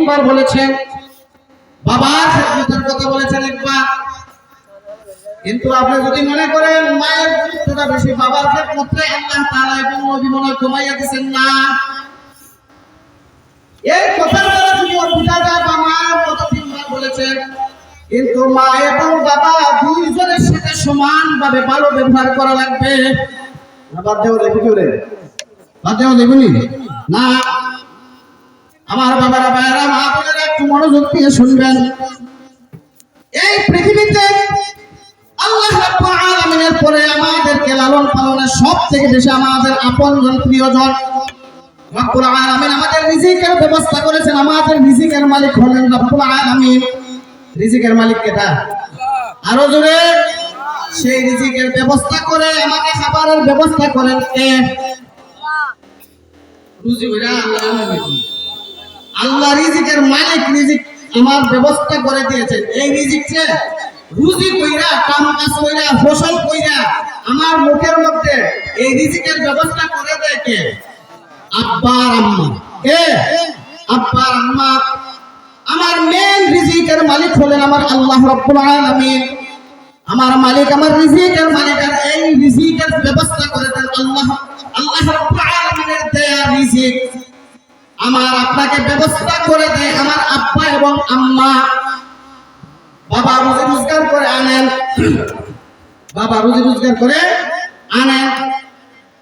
তিনবার বলেছেন বাবার খেদমতের কথা বলেছেন একবার। কিন্তু আপনি যদি মনে করেন মায়ের গুরুত্বটা বেশি, বাবার খেদমতে আল্লাহ তাআলা এবং নবী মনে কমাইয়া দিয়েছেন না। এই কথার দ্বারা যদি বোঝা যায়, বা মায়ের কথা তিনবার বলেছেন কিন্তু মা এবং বাবা দুইজনের সাথে সমানভাবে ভালো ব্যবহার করা লাগবে। না, বাদ দেওয়া দেখুনি না। আমার বাবারা, ভাইয়েরা, মা বোনেরা একটু মনোযোগ দিয়ে শুনবেন। এই পৃথিবীতে আল্লাহ পরে আমাদেরকে লালন পালনের সব থেকে বেশি আমাদের আপনজন প্রিয়জন আমাদের মালিক আরও সেই ব্যবস্থা করে, আমাকে ব্যবস্থা করেন রুজি। আল্লাহ রিজিকের মালিক, রিজিক আমার ব্যবস্থা করে দিয়েছেন। এই রিজিককে রুজি কইরা কাম কাজ কইরা, ফসল কইরা আমার মুখের মধ্যে এই রিজিকের ব্যবস্থা করে দেয় কে? আব্বা আর আম্মা। কে? আব্বা আর আম্মা। আমার মেন রিজিকের মালিক হলেন আমার আল্লাহ রাব্বুল আলামিন। আমার মালিক, আমার রিজিকের মালিক, আর এই রিজিকের ব্যবস্থা করে দেন আল্লাহ আল্লাহ রাব্বুল আলামিনের দেয়া রিজিক। আমার আপনাকে ব্যবস্থা করে দেয় আমার আব্বা এবং আম্মা। বাবা রুজি রোজগার করে আনেন। বাবা রুজি রোজগার করে আনেন।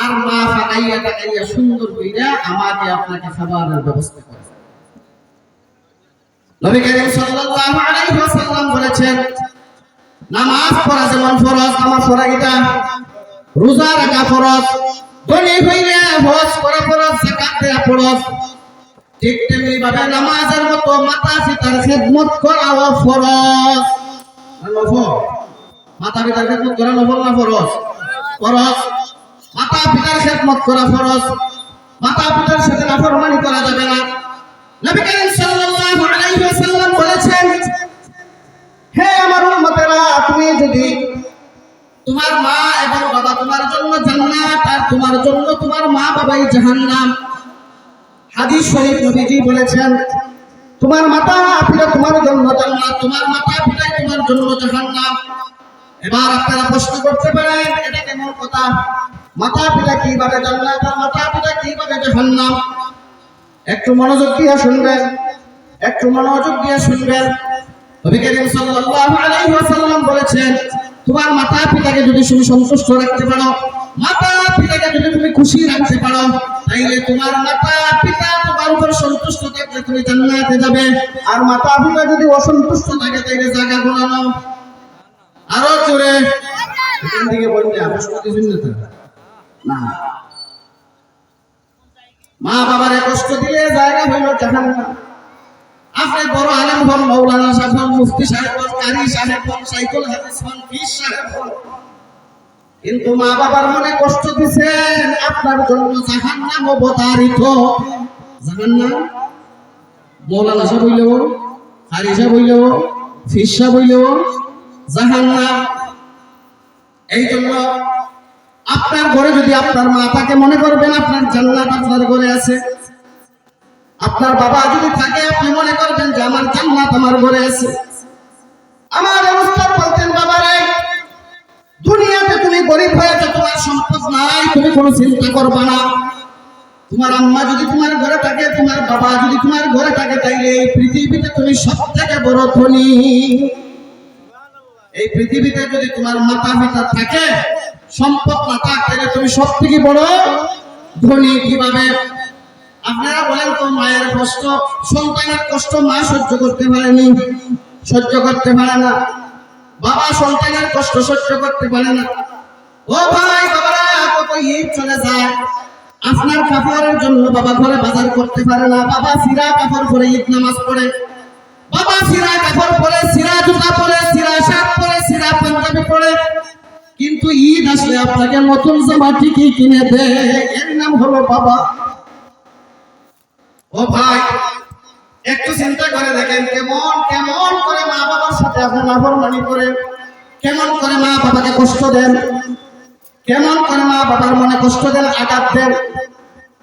আর মা ফাটাইয়া টাকাইয়া সুন্দর কইরা আমাকে আপনাকে খাবারের ব্যবস্থা করে নবী করিম সাল্লাল্লাহু আলাইহি ওয়াসাল্লাম বলেছেন, নামাজ পড়া যেমন ফরজ, নামাজ পড়া এটা রোজা রাখা ফরজ। ধনী হইলে হজ করা ফরজ, যাকাত দেয়া ফরজ। ঠিক তেমনি ভাবে নামাজের মতো মাতা পিতার খেদমত করাও ফরজ। মাতা পিতার খেদমত করা নফল না ফরজ? ফরজ। মাতা পিতার খেদমত করা ফরজ। মাতা পিতার সাথে নাফরমানি করা যাবে না। নবী করিম সাল্লাল্লাহু আলাইহি ওয়াসাল্লাম বলেছেন, হে আমার উম্মতেরা, তুমি যদি তোমার মা এবং বাবা তোমার জন্য জান্নাত আর তোমার জন্য তোমার মা বাবাই জাহান্নাম হাদিস শরীফ নবীজি বলেছেন, তোমার মাতা তোমার জন্য জান্নাত, তোমার মাতা তোমার জন্য জাহান্নাম। এবার আপনারা প্রশ্ন করতে পারেন, এটা কেমন কথা? মাতা পিতা কীভাবে জান্নাত আর মাতা পিতা কীভাবে একটু মনোযোগ দিয়ে শুনবেন, একটু মনোযোগ দিয়ে শুনবেন। বলেছেন, তোমার মাতা পিতাকে যদি তুমি সন্তুষ্ট রাখতে পারো, মাতা পিতাকে যদি তুমি খুশি রাখতে পারো, তাইলে তোমার মাতা সন্তুষ্ট থাকলে তুমি জান্নাতে যাবে। আর মাতা পিতা যদি অসন্তুষ্ট থাকে তাইলে জায়গা গোলানো আরও জোরে। এখান থেকে বলতে প্রশ্ন কিছুই না। মা বাবারে কষ্ট দিলে জায়গা হইল জাহান্নাম। আপনি বড় আলেম হন, মৌলানা সাহেব হন, মুফতি সাহেব হন, কারি সাহেব হন, সাইকুল হাদিস হন, পীর সাহেব হন। কিন্তু মা বাবার মনে কষ্ট দিছেন, আপনার জন্য জাহান্নাম অবতারিত। জাহান্নাম এই জন্য আপনার ঘরে যদি আপনার মা তাকে মনে করবেন আপনার জান্নাত আপনার ঘরে আছে। আপনার বাবা যদি থাকে, আপনি মনে করবেন যে আমার জান্নাত আমার ঘরে আছে। আমার অবস্থা বলতেন, বাবারে, দুনিয়াতে তুমি গরিব হয়েছে তোমার সম্পদ নাই, তুমি কোনো চিন্তা করবা না। তোমার আম্মা যদি তোমার ঘরে থাকে, তোমার বাবা যদি তোমার ঘরে থাকে, তাইলে এই পৃথিবীতে তুমি সব থেকে বড় ধনী। এই পৃথিবীতে যদি তোমার মাতা পিতা থাকে, সম্পদ না থাকলে তুমি সব থেকে বড় ধনী কীভাবে? আপনারা বলেন তো, মায়ের কষ্ট, সন্তানের কষ্ট মা সহ্য করতে পারেনি, সহ্য করতে পারে না। বাবা সন্তানের কষ্ট সহ্য করতে পারে না। ও ভাই, বাবারা, কত চলে যায়। আপনার কাপড়ের জন্য বাবা ঘরে বাজার করতে পারে না। বাবা সিরা কাপড় পরে ঈদ নামাজ পড়ে। বাবা সিরা কাপড় পরে সিরা জুতা পরে সিরা শার্ট পরে সিরা পাঞ্জাবি পরে কিন্তু ঈদ আসলে আপনাকে নতুন জামা ঠিকই কিনে দেয়। এর নাম হলো বাবা। ও ভাই, একটু চিন্তা করে দেখেন কেমন কেমন করে মা বাবার সাথে আপনি নাফরমানি করে। কেমন করে মা বাবাকে কষ্ট দেন। কেমন করে মা বাবার মনে কষ্ট দেন, আঘাত দেন।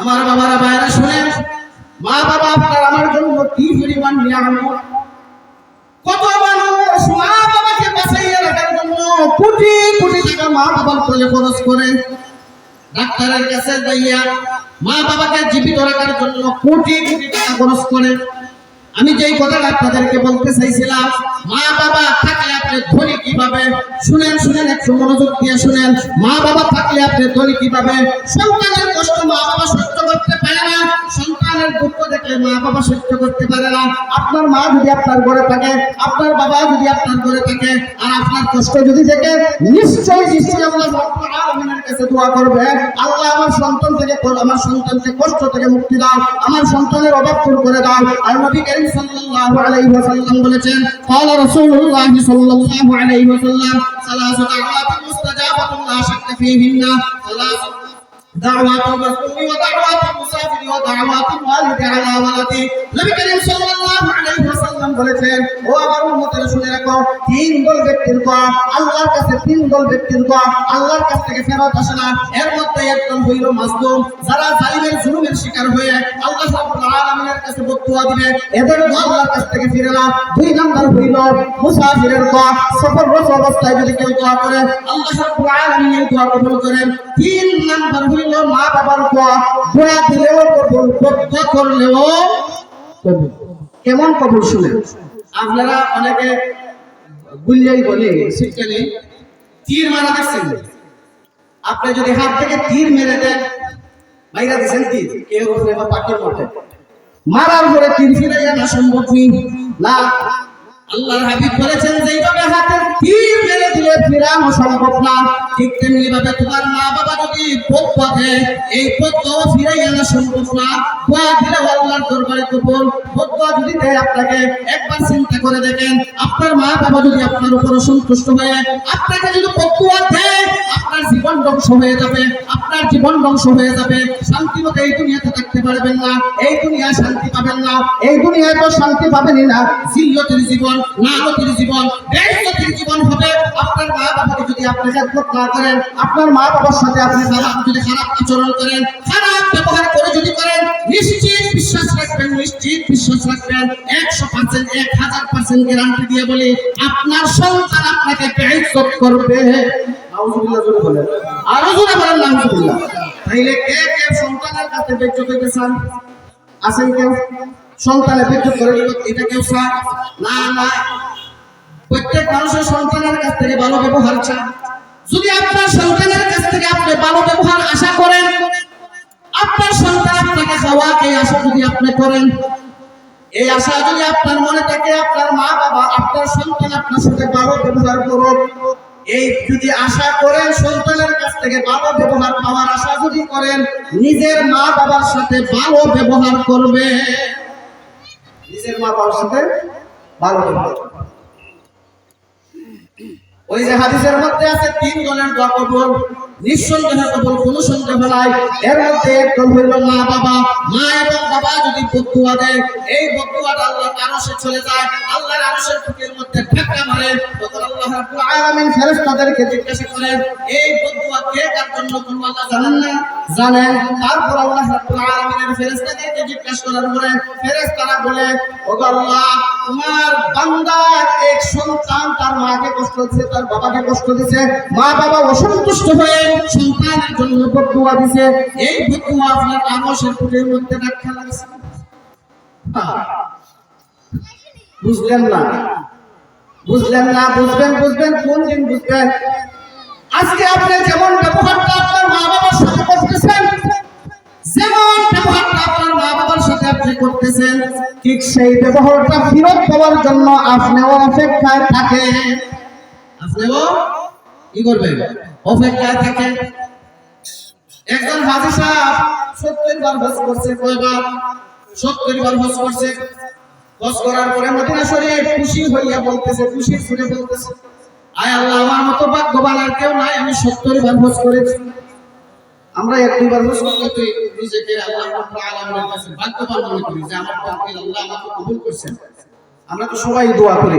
আমার বাবারা বাইরা শুনেন, মা বাবা আপনার আমার জন্য কি পরিমাণ নিয়ামত? কত মানুষ মা বাবাকে বাঁচাইয়া রাখার জন্য কোটি কোটি টাকা মা বাবার কোলে খরচ করে। ডাক্তারের কাছে যাইয়া মা বাবাকে জীবিত রাখার জন্য কোটি কোটি টাকা খরচ করে। আমি যেই কথাটা আপনাদেরকে বলতে চাইছিলাম, মা বাবা থাকলে আপনি ধনী কীভাবে? শুনেন শুনেন, একটু মনোযোগ দিয়ে শুনেন। মা বাবা থাকলে আপনি ধনী কীভাবে? সন্তানের কষ্ট মা বাবা দুঃখ দেখলে মা বাবা সহ্য করতে পারে না আপনার মা যদি আপনার ঘরে থাকে আপনার বাবা যদি আপনার ঘরে থাকে আর আপনার কষ্ট যদি থাকে নিশ্চয়ই নিশ্চয়ই আল্লাহ রাব্বুল আলামিনের কাছে দোয়া করবে আল্লাহ আমার সন্তান থেকে আমার সন্তানকে কষ্ট থেকে মুক্তি দাও আমার সন্তানের অভাব দূর করে দাও আর নবী করিম সাল্লাল্লাহু আলাইহি ওয়াসাল্লাম বলেছেন قال رسول الله صلى الله عليه وسلم ثلاث دعوات مستجابة لا شك فيهن ثلاث دعوات المسلم ودعوات المسافر ودعوات الوالد على ولده النبي يكن صلى الله عليه وسلم বলেছেন ও আমার উম্মতেরা শুনে রাখো, তিন দল ব্যক্তির দোয়া আল্লাহর কাছে তিন দল ব্যক্তির দোয়া আল্লাহর কাছ থেকে ফেরত আসে না। এর মধ্যে একদল হইল মাসলুম যারা জালিমের জুলুমের শিকার হয়ে আল্লাহ রাব্বুল আলামিনের কাছে বদুয়া দিবে। এদের দোয়া আল্লাহর কাছ থেকে ফিরে না। দুই নাম্বার হইল মুসাফিরের দোয়া সফররত অবস্থায় যদি কেউ দোয়া করে, আল্লাহ রাব্বুল আলামিনের দোয়া কবুল করেন। তিন নাম্বার হইল মা বাবার দোয়া দোয়া দিলেও কবুল করলেও কবুল। কেমন কবর শুনেন আপনারা অনেকে গুলিয়াই বলে শীতকালে তীর মারা দেখছেন আপনি যদি হাত থেকে তীর মেরে দেন বাইরা দিচ্ছেন তীর। কেউ পাখির মধ্যে মারার পরে তীর ফিরাইয়া না সম্ভব না আল্লাহর হাবিব বলেছেন হাতের তীর দিলে সম্ভব না। ঠিক তেমনি ভাবে তোমার মা বাবা যদি পথ পথে, এই পথও ফিরাই আনা সম্ভব না। দিলে আল্লাহর দরবারে দোয়া যদি দেয় আপনাকে, একবার চিন্তা করে দেখেন, আপনার মা বাবা যদি আপনার উপর সন্তুষ্ট হয়ে, আপনাকে যদি দেয়, আপনার জীবন ধ্বংস হয়ে যাবে, আপনার জীবন ধ্বংস হয়ে যাবে। শান্তি মতো এই দুনিয়াতে থাকতে পারবেন না, এই দুনিয়ায় শান্তি পাবেন না, এই দুনিয়ায় তো শান্তি পাবেনই না। জিল্লতির জীবন নাগতির জীবন জীবন হবে। আপনার মা বাবাকে যদি আপনি না করেন, আপনার মা বাবার সাথে আপনি যদি খারাপ আচরণ করেন, খারাপ ব্যবহার করে যদি করেন, নিশ্চিত বিশ্বাস রাখবেন, নিশ্চিত বিশ্বাস রাখবেন। একশো পার্সেন্ট এক হাজার পার্সেন্ট গ্যারান্টি দিয়ে বলি, আপনার সন্তান আপনাকে বেইজ্জত করবে। আরও তাইলে কে সন্তানের কাছে আছেন কেউ? সন্তানের বিদ্যুৎ করে দিল এটা কেউ না না। প্রত্যেক মানুষের সন্তানের কাছ থেকে ভালো ব্যবহার চায়। যদি আপনার সন্তানের কাছ থেকে আপনি ভালো ব্যবহার আশা করেন, আপনার সন্তান আপনাকে খাওয়াকে আশা যদি আপনি করেন, এই আশা যদি আপনার মনে থাকে, আপনার মা বাবা, আপনার সন্তান আপনার সাথে ভালো ব্যবহার করুক, এই যদি আশা করেন, সন্তানের কাছ থেকে ভালো ব্যবহার পাওয়ার আশা যদি করেন, নিজের মা বাবার সাথে ভালো ব্যবহার করবে। নিজের মা বাবার সাথে ভালো। ওই যে হাদিসের মধ্যে আছে তিন দলের দোয়া কবুল নিঃসন্দেহে সন্দেহ নাই। এর মধ্যে হইল মা বাবা। মা এবং বাবা যদি দেয়, এই আরশে চলে যায়। আল্লাহর আরশের বুকের মধ্যে মারে। তখন আল্লাহ রাব্বুল আলামিন ফেরেশতাদেরকে জিজ্ঞাসা করেন এই কে কার জন্য আল্লাহ জানেন না? জানেন তারপর আল্লাহ রাব্বুল আলামিনের ফেরেশতাদেরকে জিজ্ঞাসা করার পরে ফেরেশতারা বলে আল্লাহ, তোমার এক সন্তান তার মাকে কষ্ট দিচ্ছে, তার বাবাকে কষ্ট দিচ্ছে। মা বাবা অসন্তুষ্ট হয়ে সন্তানের জন্য বদুয়া দিছে। এই বদুয়া আপনার আরশের বুকের মধ্যে ধাক্কা লাগছে। বুঝলেন না? বুঝলেন না? বুঝবেন বুঝবেন, কোন দিন বুঝবেন? আজকে আপনি যেমন ব্যবহারটা আপনার মা বাবার সাথে করতেছেন, যেমন ব্যবহারটা আপনার মা বাবার সাথে আপনি করতেছেন, ঠিক সেই ব্যবহারটা ফেরত পাওয়ার জন্য আপনিও অপেক্ষায় থাকেন। আপনিও কি করবেন? একজন হাজি সাহেব সত্তর বার হজ করছে, কয়বার? সত্তর বার হজ করছে। হজ করার পরে মদিনা শরীফ খুশি হইয়া বলতেছে, খুশি বলতেছে, আয় আল্লাহ, আমার মতো ভাগ্যবান আর কেউ নাই, আমি সত্তর বার হজ করেছি। আমরা এক দুইবার হজ করলে তুই নিজেকে আল্লাহ আলামিনের কাছে ভাগ্যবান মনে করি যে আমার আল্লাহ আমাকে কবুল করেছেন। আমরা তো সবাই দোয়া করি।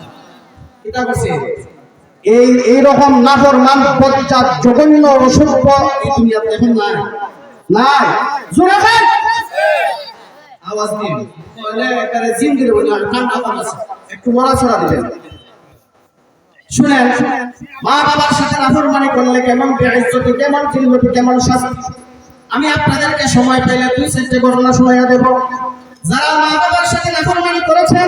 কিতা করছে এই এই নাফর মান জঘন্য এই নাই? নাই। আওয়াজ দিন। একটু নড়াচড়া দিবেন। শুনেন মা বাবার সাথে নাফরমানি করলে কেমন কেমন কেমন শাস্তি? আমি আপনাদেরকে সময় পেলে দুই চারটে ঘটনা শোনাইয়া দেব। যারা মা বাবার সাথে নাফরমানি করেছেন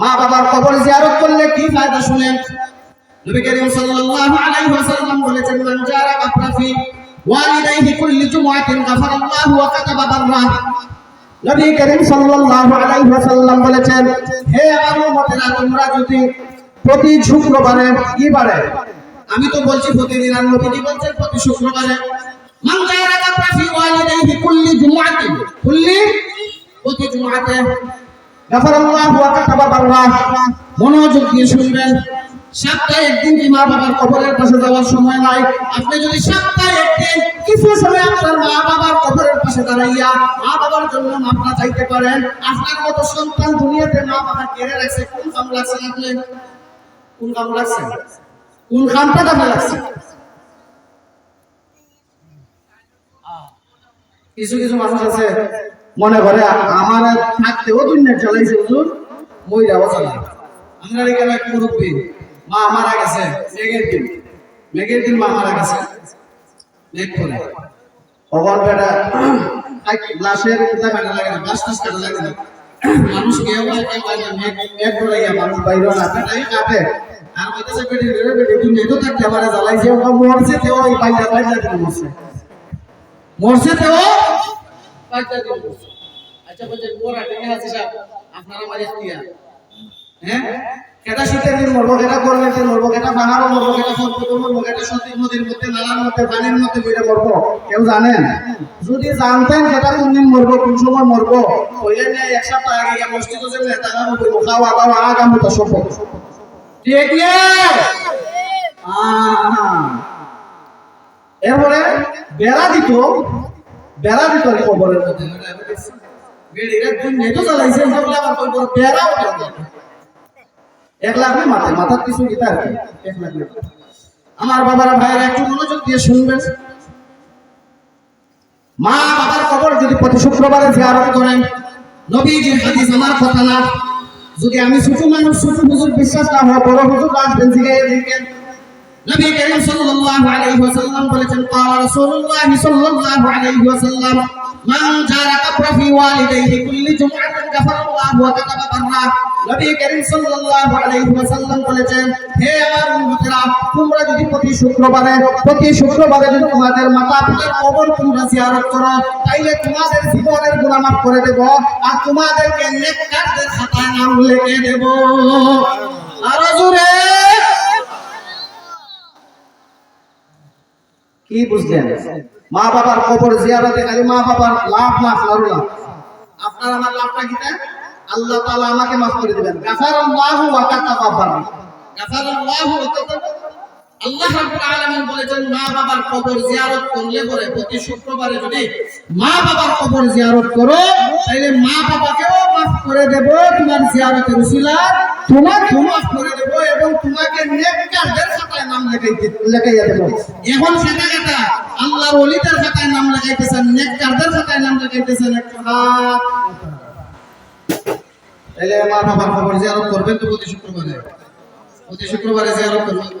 মা বাবার কবর জিয়ারত করলে কি ফায়দা শুনেন? নবী করিম সাল্লাল্লাহু আলাইহি ওয়াসাল্লাম বলেছেন, মান জারা কাফরাফি ওয়ালিদাইহি কুল্লি জুমআতিন গাফারাল্লাহু ওয়া কাতাবা বাররা। নবী করিম সাল্লাল্লাহু আলাইহি ওয়াসাল্লাম বলেছেন, হে আমার উম্মতেরা, তোমরা যদি প্রতি শুক্রবারে কি বারে? আমি তো বলছি প্রতিদিন, আর নবীজি বলছেন প্রতি শুক্রবারে। মান জারা কাফরাফি ওয়ালিদাইহি কুল্লি জুমআতিন। কুল্লি প্রতি জুমআতে মনোযোগ দিয়ে শুনবেন। সপ্তাহে একদিন কি মা বাবার কবরের পাশে যাওয়ার সময় নাই? আপনি যদি সপ্তাহে একদিন কিছু সময় আপনার মা বাবার কবরের পাশে দাঁড়াইয়া মা বাবার জন্য মাপনা চাইতে পারেন, আপনার মতো সন্তান দুনিয়াতে মা বাবা কেড়ে রাখছে, কোন কাম লাগছে আপনি? কোন কাম লাগছে? কোন কামটা কামে লাগছে? কিছু কিছু মানুষ আছে মনে করে, আমার আর থাকতেও দুনিয়া চালাইছে হুজুর মই যাওয়া চালা আমরা এখানে এক মুরব্বী, মা মারা গেছে, মেঘের দিন মেঘের দিন মা মারা গেছে। মেঘ করে অগর বেটা গ্লাসের কোথা কাটা লাগে না, গ্লাস টাস কাটা লাগে না। মানুষ কেউ মেঘ ঘুরাইয়া মানুষ বাইরে না। বেটাই কাটে আর বলতেছে বেটি রে বেটি, তুমি এতো থাকতে আমার জ্বালাইছে ও মরছে, তেও এই বাইরে বাইরে দিন মরছে। মরছে তেও? দিন আচ্ছা হ্যাঁ? মরবো মরবো মরবো মরবো মধ্যে নালার মধ্যে মধ্যে মরবো। কেউ যদি জানতেন কেটা কোন দিন মরবো, কোন সময় মরবো ওইলে নিয়ে এক সপ্তাহ যে এরপরে বেড়া দিত বেড়া কি কবরের মধ্যে। আমার বাবারা, ভাইয়েরা, একটু মনোযোগ দিয়ে শুনবেন। মা বাবার কবর যদি প্রতি শুক্রবারে জিয়ারত করেন, নবীজির হাদিস আমার কথা না। যদি আমি ছোট মানুষ ছোট হুজুর বিশ্বাস না হয় বড় হুজুর আসবেন জিগাইয়ে দেখেন নবী করিম সাল্লাল্লাহু আলাইহি ওয়াসাল্লাম বলেছেন, ক্বালা রাসূলুল্লাহ সাল্লাল্লাহু আলাইহি ওয়াসাল্লাম, মান জারা ফি ওয়ালিদাইহি কুল্লি গাফারাল্লাহু ওয়া কাতাবা বাররা। নবী করিম সাল্লাল্লাহু আলাইহি ওয়াসাল্লাম বলেছেন, হে আমার উম্মতরা, তোমরা যদি প্রতি শুক্রবারে প্রতি শুক্রবারে যদি তোমাদের মাতা পিতার কবর তোমরা জিয়ারত করো, তাইলে তোমাদের জীবনের গুনাহ মাফ করে দেব আর তোমাদেরকে নেককারদের খাতায় নাম লিখে দেব। আর জোরে! কি বুঝলেন? মা বাবার কবর জিয়ারতে খালি মা বাবার লাভ লাভ লাভ লাভ। আপনার আমার লাভটা কিটা আল্লাহ তাআলা আমাকে মাফ করে দিবেন। গাফারাল্লাহু ওয়া কাতাবাবারা গাফারাল্লাহু ওয়া কাতাবাবারা আল্লাহ রাব্বুল আলামিন বলেছেন, মা বাবার কবর জিয়ারত করলে পরে প্রতি শুক্রবারে যদি মা বাবার কবর জিয়ারত করো তাহলে মা বাবাকেও করে দেব তোমার জিয়ারতের উসিলা তোমাকে মাফ করে দেব এবং তোমাকে নেককারদের খাতায় নাম লেখাইতে লেখাইয়া দেব। এখন সেটা কথা আল্লাহর ওলিদের খাতায় নাম লেখাইতেছেন নেককারদের খাতায় নাম লেখাইতেছেন একটু হাত। তাহলে মা বাবার কবর জিয়ারত করবেন তো প্রতি শুক্রবারে? প্রতি শুক্রবারে জিয়ারত করবেন।